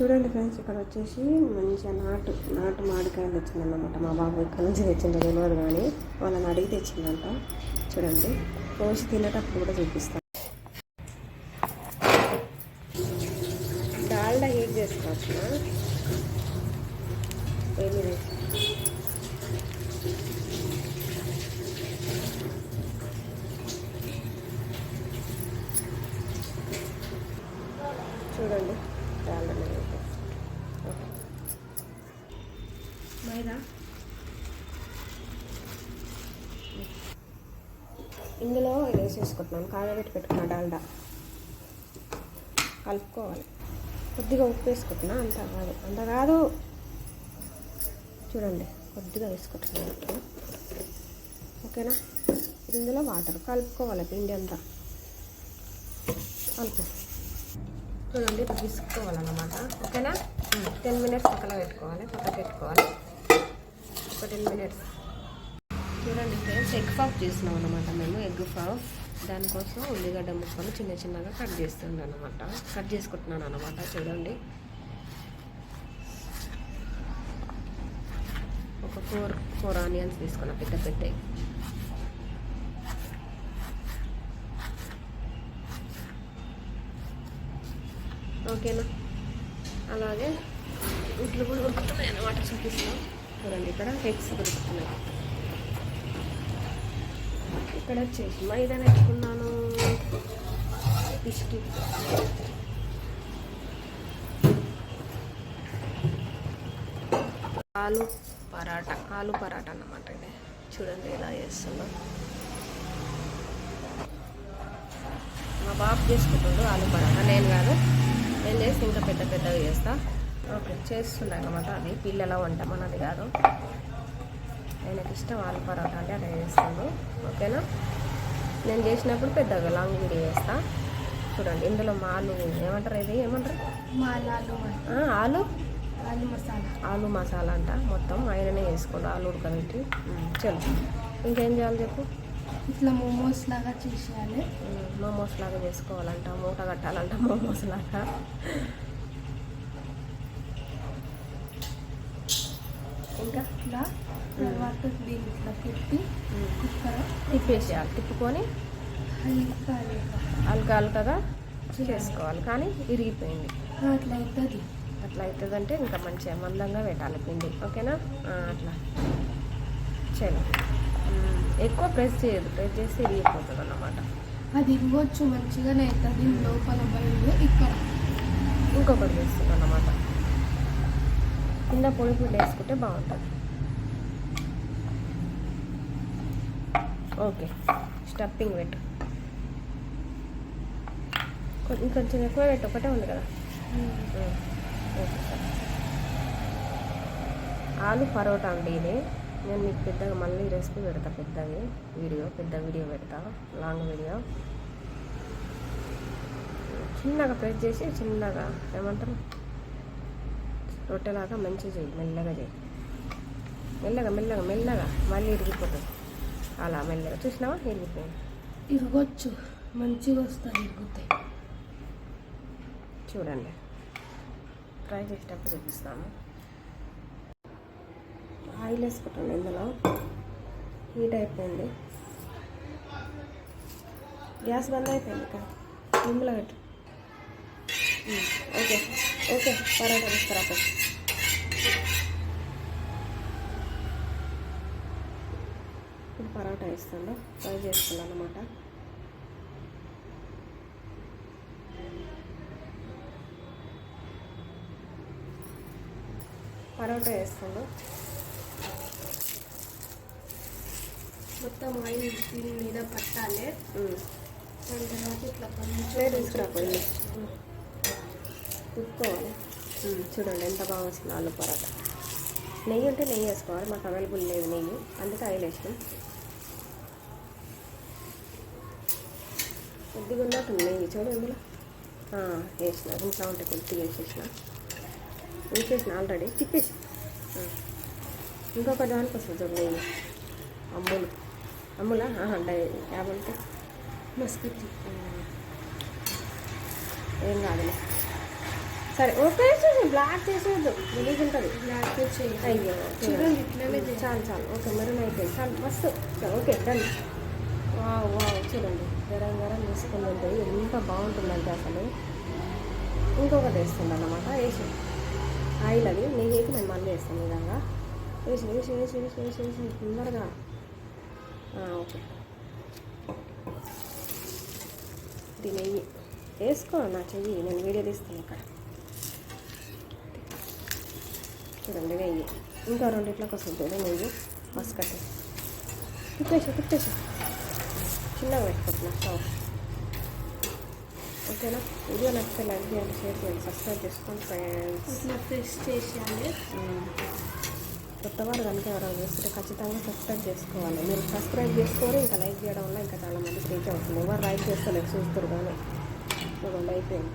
చూడండి ఫ్రెండ్స్ ఇక్కడ వచ్చేసి మంచిగా నాటు నాటు మామిడికాయలు తెచ్చిందన్నమాట. మా బాబు ఇక్కడ నుంచి తెచ్చిందో తెలియదు కానీ వాళ్ళని అడిగి తెచ్చిందంట. చూడండి కోసి తినేటప్పుడు కూడా చూపిస్తాను. డాల్డా హీట్ చేసుకోవచ్చు? ఏమి లేదు చూడండి డాల్డా నెయ్యి. ఓకే. మైదా ఇందులో ఇది వేసేసుకుంటున్నాను కాగబెట్టి పెట్టుకున్న డాల్డా. కలుపుకోవాలి. కొద్దిగా ఉప్పు వేసుకుంటున్నా. అంత కాదు. అంత కాదు. చూడండి. కొద్దిగా వేసుకుంటున్నాను ఓకేనా? ఇందులో వాటర్ కలుపుకోవాలి పిండి అంతా. కలుపు. చూడండి ఇట్లా తీసుకోవాలన్నమాట ఓకేనా? టెన్ మినిట్స్ పక్కన పెట్టుకోవాలి. పక్కన పెట్టుకోవాలి. ఒక టెన్ మినిట్స్ చూడండి ఫ్రెండ్స్ ఎగ్ పఫ్ చేస్తున్నాం అనమాట మేము. ఎగ్ పఫ్ దానికోసం ఉల్లిగడ్డ ముక్కలు చిన్న చిన్నగా కట్ చేస్తున్నాను అనమాట కట్ చేసుకుంటున్నాను అనమాట చూడండి. ఒక ఫోర్ ఫోర్ ఆనియన్స్ తీసుకున్నా పెద్ద పెద్ద ఓకేనా? అలాగే ఇట్లు కూడా ఉడుకుతున్నాయి అన్నమాట చూపిస్తాం చూడండి ఇక్కడ ఎగ్స్ ఉడుకుతున్నాయి. ఇక్కడ వచ్చేసి మైదా పెట్టుకున్నాను బిస్కెట్. ఆలు పరాటా ఆలు పరాటా అన్నమాట ఇది. చూడండి ఎలా చేస్తుందో. మా బాబు చేసుకుంటుండు ఆలు పరాటా. నేను కాదు. నేను చేసి ఇంకా పెద్ద పెద్దవి చేస్తా. ఓకే చేస్తుండే అనమాట అది. పిల్లల వంట మనది కాదు. ఆయనకి ఇష్టం ఆలు పరోటా అంటే అలా చేస్తాను. ఓకేనా? నేను చేసినప్పుడు పెద్దగా లాంగ్ వీడియో చేస్తా. చూడండి ఇందులో మాలు ఏమంటారు ఇది? ఏమంటారు? ఆలు ఆలు మసాలా. ఆలు? మసాలా. అంట మొత్తం ఆయననే వేసుకోండి ఆలు ఉడకబెట్టి. చలో. ఇంకేం చేయాలి చెప్పు? ఇట్లా మోమోస్ లాగా చేసేయాలి. మోమోస్ లాగా చేసుకోవాలంట మూట కట్టాలంట మోమోస్ లాగా. ఇంకా? ఇట్లా తర్వాత దీన్ని ఇట్లా పెట్టి కుక్కర్ తిప్పేసేయాలి. తిప్పుకొని హల్కా అల్కా అల్కగా చేసుకోవాలి. కానీ ఇరిగిపోయింది. అట్లా అవుతుంది అట్లా అవుతుందంటే ఇంకా మంచిగా మందంగా పెట్టాలి పిండి. ఓకేనా? అట్లా. చలో. ఎక్కువ ప్రెస్ చేయదు ప్రెస్ చేస్తే ఇరిగిపోతుంది అన్నమాట. అది ఇవ్వచ్చు మంచిగానే అవుతుంది లోపల బయలు ఇక్కడ. ఇంకొకటి చేస్తుంది అన్నమాట. కింద పొడి పొడి వేసుకుంటే బాగుంటుంది. ఓకే. స్టఫింగ్ పెట్టు. కొ- ఇంకొంచెం ఎక్కువ పెట్టు ఒకటే ఉంది కదా. Okay sir. ఆలు పరోటా అండి ఇది. నేను మీకు పెద్దగా మళ్ళీ రెసిపీ పెడతా పెద్దది వీడియో పెద్ద వీడియో పెడతా లాంగ్ వీడియో. చిన్నగా ప్రెస్ చేసి చిన్నగా ఏమంటారు? రొట్టెలాగా మంచిగా చేయి మెల్లగా చేయి. మెల్లగా మెల్లగా మెల్లగా మళ్ళీ ఇరిగిపోతుంది. అలా మెల్లగా చూసినావా? ఇరిగిపోయింది ఇరగొచ్చు. మంచిగా వస్తుంది ఇరుగుతాయి చూడండి. ఫ్రై చేసేటప్పుడు చూపిస్తాను ఆయిల్ వేసుకుంటాను ఇందులో. హీట్ అయిపోయింది. గ్యాస్ బంద్ అయిపోయింది ఇక్కడ నిమ్ములో పెట్టు. ఓకే. ఓకే పరోటా తీసుకురా ఇప్పుడు పరోటా వేస్తుందో ఫ్రై చేసుకున్నాను అనమాట పరోటా వేస్తుందో మొత్తం ఆయిల్ దీని మీద పట్టాలి. దాని తర్వాత ఇట్లా ప్లే తీసుకురా పోయి కుక్కోవాలి చూడండి ఎంత బాగా వచ్చింది ఆలు పరోటా. నెయ్యి ఉంటే నెయ్యి వేసుకోవాలి మాకు అవైలబుల్ లేదు నెయ్యి. అందుకే ఆయిల్ వేసినాం. కొద్దిగా ఉన్నట్టుంది నెయ్యి చూడు ఇందులో వేసిన. ఇంట్లో ఉంటే కొద్దిగా వేసేసిన వేసేసిన ఆల్రెడీ తిప్పేసి. ఇంకొక దానికి వస్తుంది చూడు నెయ్యి. అమ్ములు అమ్ములా యాభై ఉంటే. మస్కతి ఏం కాదులే. సరే ఓకే చేసి బ్లాక్ చేసేద్దు రిలీజ్ ఉంటుంది. బ్లాక్ చేయాలి అయ్యో. చూడండి ఇట్లనే. చాలు చాలు. ఓకే మెరూన్ అయిపోయింది. చాలు మస్తు. ఓకే డన్ వావ్ వావ్ చూడండి. గరం గరం తీసుకుందంటే ఎంత బాగుంటుందంటే అసలు. ఇంకొకటి వేస్తుంది అన్నమాట వేసి. ఆయిల్ అది నెయ్యి వేసి నేను మళ్ళీ వేస్తాను విధంగా. వేసి వేసి వేసి వేసి వేసి వేసి తొందరగా. ఓకే. ఇది నెయ్యి. వేసుకో నా చెయ్యి నేను వీడియో తీస్తాను ఇక్కడ. చూడండి నెయ్యి. ఇంకా రెండిట్లోకి వస్తుంది నెయ్యి. బస్ కట్టి. తిప్పేసి తిప్పేసి. చిన్నగా పెట్టుకుంటున్నా స్టవ్ ఓకేనా? వీడియో నచ్చితే లైక్ చేయండి షేర్ చేయండి సబ్స్క్రైబ్ చేసుకోండి ఫ్రెండ్స్. ప్రెస్ చేసేయాలి కొత్తవారు కనుక ఎవరైనా చేస్తుంటే ఖచ్చితంగా సబ్స్క్రైబ్ చేసుకోవాలి. మీరు సబ్స్క్రైబ్ చేసుకోరు ఇంకా లైక్ చేయడం వల్ల ఇంకా చాలా మందికి రీచ్ అవుతుంది ఎవరు లైక్ చేస్తలేదు చూస్తారు కానీ. చూడండి అయిపోయింది.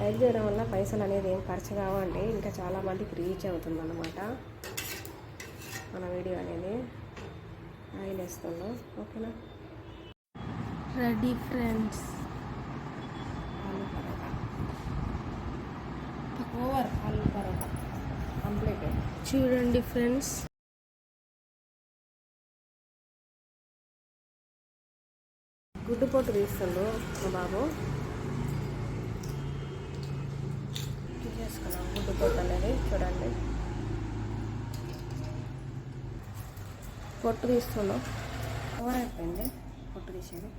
లైక్ చేయడం వల్ల పైసలు అనేది ఏం ఖర్చు కావండి. ఇంకా చాలా మందికి రీచ్ అవుతుంది అన్నమాట మన వీడియో అనేది. ఆయిల్ వేస్తున్నాం ఓకేనా? Ready friends over aloo paratha. Complete చూడండి ఫ్రెండ్స్ గుడ్డు పొట్టు తీస్తుండు మా బాబు. తీసేసుకున్నాం గుడ్డు పొట్టు అనేది చూడండి. పొట్టు తీస్తున్నాం. ఓవర్ అయిపోయింది పొట్టు తీసేది.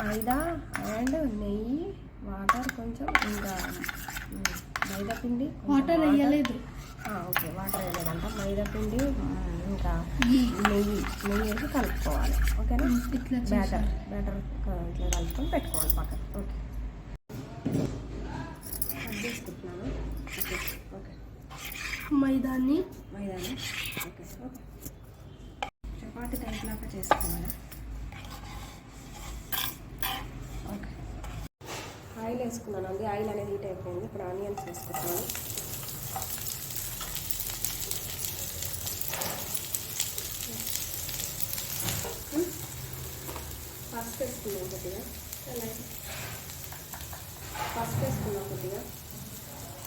మైదా అండ్ నెయ్యి వాటర్ కొంచెం ఇంకా మైదా పిండి వాటర్ వేయలేదు. Okay water వేయలేదంట. మైదా పిండి ఇంకా. నెయ్యి నెయ్యి వేసి కలుపుకోవాలి. ఓకేనా? ఇట్లా బ్యాటర్ బ్యాటర్ ఇట్లా కలుపుకొని పెట్టుకోవాలి పక్కన. ఓకే. కట్ చేసుకుంటున్నాను. ఓకే మైదాన్ని మైదాని. Okay okay. చపాతి టైప్ లాగా చేసుకోవాలి ఓకే ఆయిల్ వేసుకున్నాను అండి ఆయిల్ అనేది హీట్ అయిపోయింది. ఇప్పుడు ఆనియన్స్ వేసుకుంటున్నాను. పసుపు వేసుకున్నాను కొద్దిగా. అలాగే పసుపు వేసుకున్నాం కొద్దిగా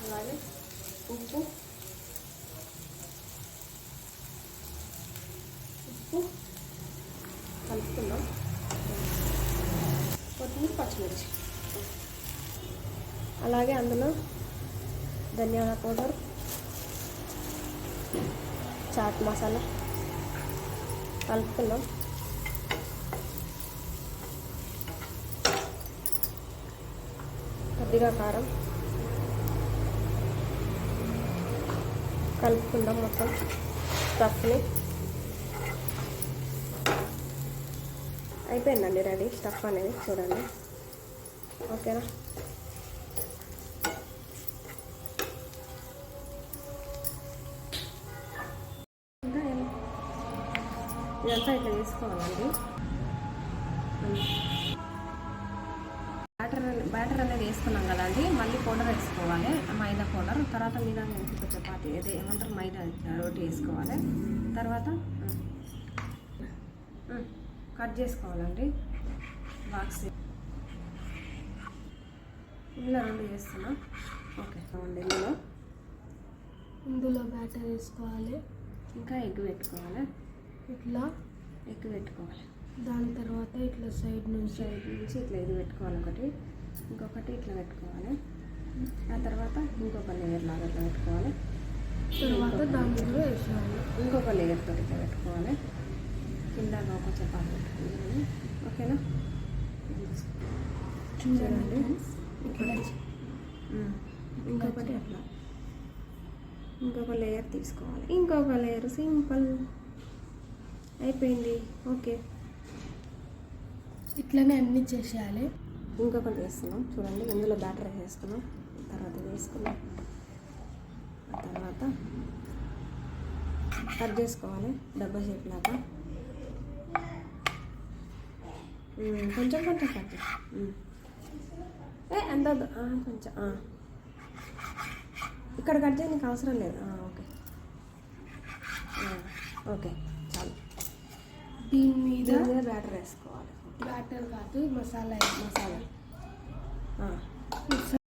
అలాగే ఉప్పు ఉప్పు కలుపుకుందాం కొత్తిమీర పచ్చిమిర్చి అలాగే అందులో ధనియాల పౌడర్ చాట్ మసాలా కలుపుకుందాం. కొద్దిగా కారం కలుపుకుందాం మొత్తం స్టఫ్ని. అయిపోయిందండి రెడీ స్టఫ్ అనేది చూడండి. ఓకేనా? ఇదంతా ఇట్లా చేసుకోవాలండి. బ్యాటర్ బ్యాటర్ అనేది వేసుకున్నాం కదండి. మళ్ళీ పౌడర్ వేసుకోవాలి. మైదా పౌడర్. తర్వాత మీద ఇంకొక చపాతి అదే ఏమంటారు? మైదా రోటీ వేసుకోవాలి. తర్వాత కట్ చేసుకోవాలండి. బాక్స్ ఇందులో రెండు చేస్తున్నా ఓకే. చూడండి ఇందులో? ఇందులో బ్యాటర్ వేసుకోవాలి. ఇంకా ఎగ్ పెట్టుకోవాలి. ఇట్లా ఎగ్ పెట్టుకోవాలి. దాని తర్వాత ఇట్లా సైడ్ నుంచి సైడ్ నుంచి ఇట్లా ఇది పెట్టుకోవాలి ఒకటి. ఇంకొకటి ఇట్లా పెట్టుకోవాలి. ఆ తర్వాత ఇంకొక లేయర్ లాగా ఇట్లా పెట్టుకోవాలి. తర్వాత దానిలో వేసేయాలి ఇంకొక లేయర్ తోటి ఇట్లా పెట్టుకోవాలి. కింద ఒక చపాతి పెట్టుకోవాలి ఓకేనా? చూడండి. ఇంకొకటి. అట్లా. ఇంకొక లేయర్ తీసుకోవాలి. ఇంకొక లేయర్ సింపుల్. అయిపోయింది. ఓకే. ఇట్లనే అన్ని చేసేయాలి. ఇంకొకటి వేస్తున్నాం. చూడండి ఇందులో బ్యాటర్ వేసుకున్నాం తర్వాత వేసుకున్నాం తర్వాత కట్ చేసుకోవాలి డబ్బా షేప్ లాగా. కొంచెం కొంచెం కట్. ఉమ్. ఏ ఎంత కొంచెం. ఇక్కడ కట్ చేయ నీకు అవసరం లేదు. ఓకే. ఓకే. దీని మీద బ్యాటర్ వేసుకోవాలి బ్యాటర్ కాదు మసాలా. మసాలా.